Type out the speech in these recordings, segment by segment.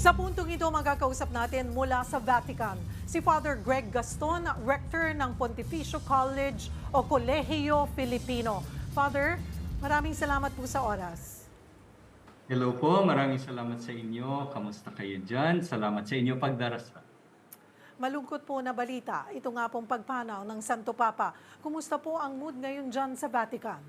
Sa puntong ito, magkakausap natin mula sa Vatican, si Father Greg Gaston, Rector ng Pontificio College o Colegio Filipino. Father, maraming salamat po sa oras. Hello po, maraming salamat sa inyo. Kamusta kayo dyan? Salamat sa inyo pagdarasal. Malungkot po na balita, ito nga pong pagpanaw ng Santo Papa. Kumusta po ang mood ngayon dyan sa Vatican?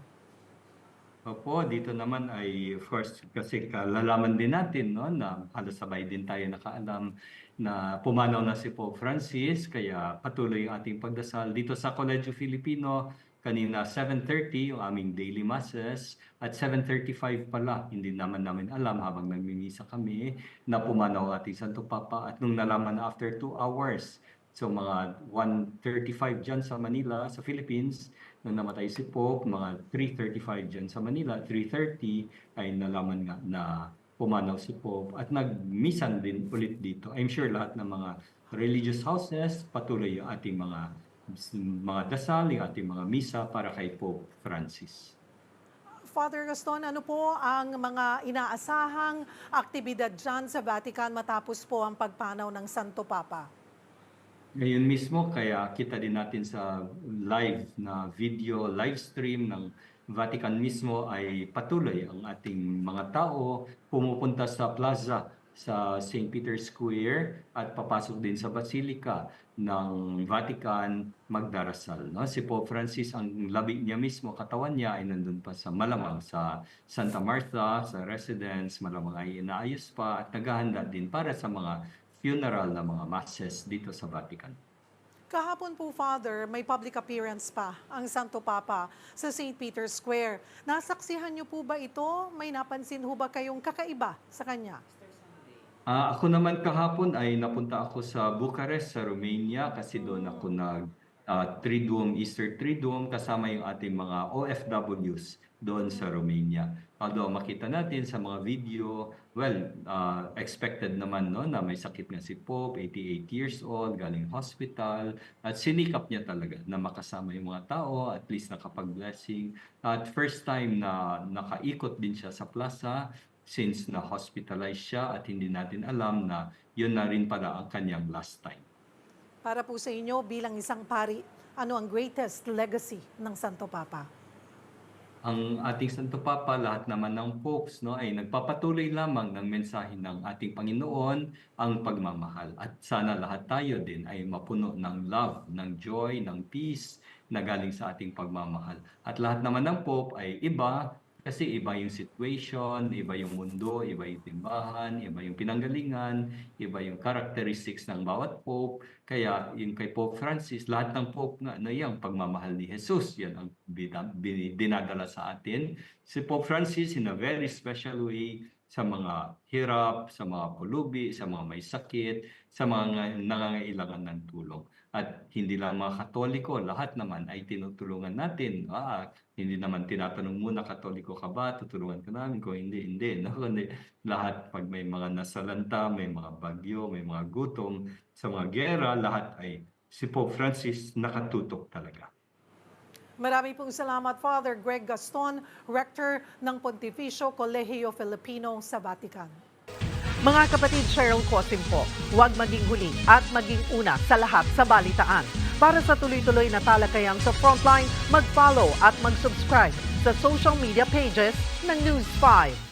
Opo, dito naman ay first kasi kalalaman din natin no na halos sabay din tayo nakaalam na pumanaw na si Pope Francis kaya patuloy ang ating pagdasal dito sa Colegio Filipino. Kanina 7:30 yung aming daily masses. At 7:35 pala hindi naman namin alam habang nagmimisa kami na pumanaw ang ating Santo Papa. At nung nalaman na after 2 hours So mga 1.35 dyan sa Manila, sa Philippines, nung namatay si Pope, mga 3.35 dyan sa Manila, 3.30 ay nalaman nga na pumanaw si Pope at nagmisan din ulit dito. I'm sure lahat ng mga religious houses, patuloy yung ating mga mga dasal, yung ating mga misa para kay Pope Francis. Father Gaston, ano po ang mga inaasahang aktibidad dyan sa Vatican matapos po ang pagpanaw ng Santo Papa? Ngayon mismo, kaya kita din natin sa live na video, live stream ng Vatican mismo ay patuloy ang ating mga tao pumupunta sa plaza sa St. Peter's Square at papasok din sa Basilica ng Vatican magdarasal. No? Si Pope Francis, ang labi niya mismo, katawan niya ay nandun pa sa malamang sa Santa Martha, sa residence, malamang ay inaayos pa at naghahanda din para sa mga funeral na mga masses dito sa Vatican. Kahapon po, Father, may public appearance pa ang Santo Papa sa St. Peter's Square. Nasaksihan niyo po ba ito? May napansin ho ba kayong kakaiba sa kanya? Ah, ako naman kahapon ay napunta ako sa Bucharest, sa Romania kasi doon ako nag ah, Triduum, Easter Triduum kasama yung ating mga OFWs doon sa Romania. Although makita natin sa mga video, well, ah, expected naman no na may sakit nga si Pope, 88 years old, galing hospital at sinikap niya talaga na makasama yung mga tao, at least nakapag-blessing. At first time na nakaikot din siya sa plaza, since na-hospitalize siya at hindi natin alam na yun na rin pala ang kanyang last time. Para po sa inyo bilang isang pari, ano ang greatest legacy ng Santo Papa? Ang ating Santo Papa, lahat naman ng popes no, ay nagpapatuloy lamang ng mensahe ng ating Panginoon ang pagmamahal. At sana lahat tayo din ay mapuno ng love, ng joy, ng peace na galing sa ating pagmamahal. At lahat naman ng pope ay iba kasi iba yung situation, iba yung mundo, iba yung timbahan, iba yung pinanggalingan, iba yung characteristics ng bawat pope. Kaya yung kay Pope Francis, lahat ng pope nga na yung pagmamahal ni Jesus, yan ang dinadala sa atin. Si Pope Francis in a very special way sa mga hirap, sa mga pulubi, sa mga may sakit, sa mga nangangailangan ng tulong. At hindi lang mga Katoliko, lahat naman ay tinutulungan natin. Ah, hindi naman tinatanong muna, Katoliko ka ba? Tutulungan ka namin. Kung hindi, hindi. No? Kundi lahat, pag may mga nasalanta, may mga bagyo, may mga gutom, sa mga gera, lahat ay si Pope Francis nakatutok talaga. Marami pong salamat, Father Greg Gaston, Rector ng Pontificio Colegio Filipino sa Vatican. Mga kapatid Cheryl Cosim po, huwag maging huli at maging una sa lahat sa balitaan. Para sa tuloy-tuloy na talakayan sa Frontline, mag-follow at mag-subscribe sa social media pages ng News 5.